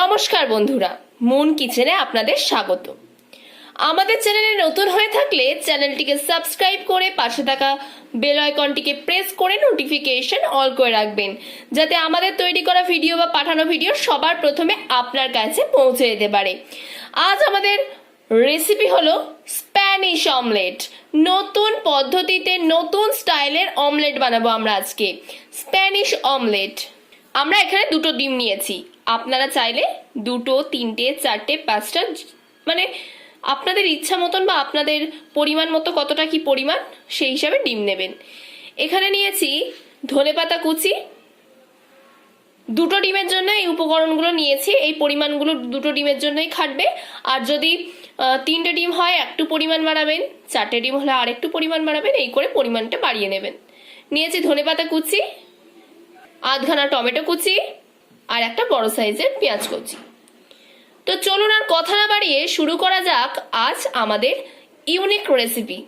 নমস্কার বন্ধুরা, মন কিচেনে আপনাদের স্বাগত। আমাদের চ্যানেলে নতুন হয়ে থাকলে চ্যানেলটিকে সাবস্ক্রাইব করে পাশে থাকা বেল আইকনটিকে প্রেস করে নোটিফিকেশন অল করে রাখবেন, যাতে আমাদের তৈরি করা ভিডিও বা পাঠানো ভিডিও সবার প্রথমে আপনার কাছে পৌঁছে যেতে পারে। আজ আমাদের রেসিপি হলো স্প্যানিশ অমলেট নতুন পদ্ধতিতে নতুন স্টাইলের অমলেট বানাবো আমরা আজকে। স্প্যানিশ অমলেট আমরা এখানে দুটো ডিম নিয়েছি। আপনারা চাইলে দুটো, তিনটে, চারটে, পাঁচটা মানে আপনাদের ইচ্ছা মতন বা আপনাদের পরিমাণ মতো কতটা কি পরিমাণ, সেই হিসাবে ডিম নেবেন। এখানে নিয়েছি ধনেপাতা কুচি। দুটো ডিমের জন্য এই উপকরণগুলো নিয়েছি, এই পরিমাণগুলো দুটো ডিমের জন্যই খাটবে। আর যদি তিনটে ডিম হয়, একটু পরিমাণ বাড়াবেন, চারটে ডিম হলে আর একটু পরিমাণ বাড়াবেন, এই করে পরিমাণটা বাড়িয়ে নেবেন। নিয়েছি ধনেপাতা কুচি, আধখানা টমেটো কুচি আর একটা বড় সাইজের পেঁয়াজ কুচি। তো চলুন আর কথা না বাড়িয়ে শুরু করা যাক আজ আমাদের ইউনিক রেসিপি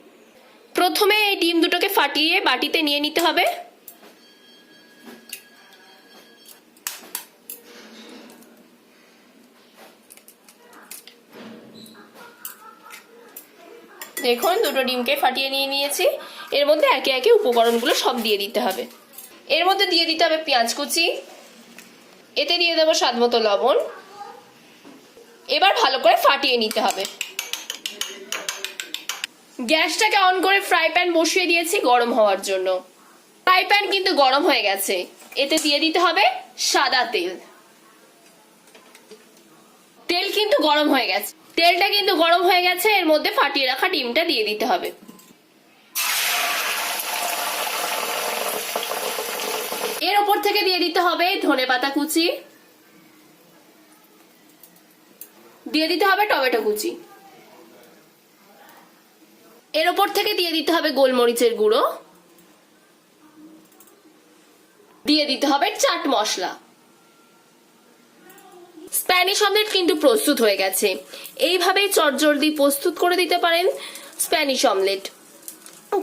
প্রথমে এই ডিম দুটোকে ফাটিয়ে বাটিতে নিয়ে নিতে হবে। দেখুন, দুটো ডিমকে ফাটিয়ে নিয়ে নিয়েছি। এর মধ্যে একে একে উপকরণগুলো সব দিয়ে দিতে হবে। এর মধ্যে দিয়ে দিতে হবে পেঁয়াজ কুচি। এতে দিয়ে দেবো স্বাদ মতো লবণ। এবার ভালো করে ফাটিয়ে নিতে হবে। গ্যাসটাকে অন করে ফ্রাই প্যান বসিয়ে দিয়েছি গরম হওয়ার জন্য। ফ্রাই প্যান কিন্তু গরম হয়ে গেছে। এতে দিয়ে দিতে হবে সাদা তেল। তেল কিন্তু গরম হয়ে গেছে। তেলটা কিন্তু গরম হয়ে গেছে, এর মধ্যে ফাটিয়ে রাখা ডিমটা দিয়ে দিতে হবে। এর ওপর থেকে দিয়ে দিতে হবে ধনে পাতা কুচি। দিয়ে দিতে হবে টমেটো কুচি। এর ওপর থেকে দিয়ে দিতে হবে গোলমরিচের গুঁড়ো। দিয়ে দিতে হবে চাট মশলা। স্প্যানিশ অমলেট কিন্তু প্রস্তুত হয়ে গেছে। এইভাবেই চটজলদি প্রস্তুত করে দিতে পারেন স্প্যানিশ অমলেট।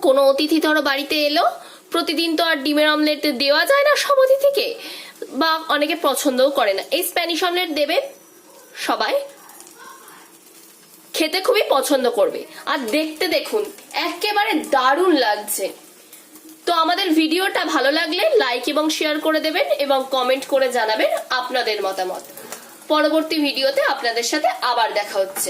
কোনো অতিথি ধরো বাড়িতে এলো প্রতিদিন তো আর ডিমের অমলেট দেওয়া যায় না সব অতিথিকে। বা অনেকে পছন্দও করে না। এই স্প্যানিশ অমলেট দেবে সবাই। খেতে খুবই পছন্দ করবে। আর দেখতে দেখুন, একেবারে দারুণ লাগছে। তো আমাদের ভিডিওটা ভালো লাগলে লাইক এবং শেয়ার করে দেবেন এবং কমেন্ট করে জানাবেন আপনাদের মতামত। পরবর্তী ভিডিওতে আপনাদের সাথে আবার দেখা হচ্ছে।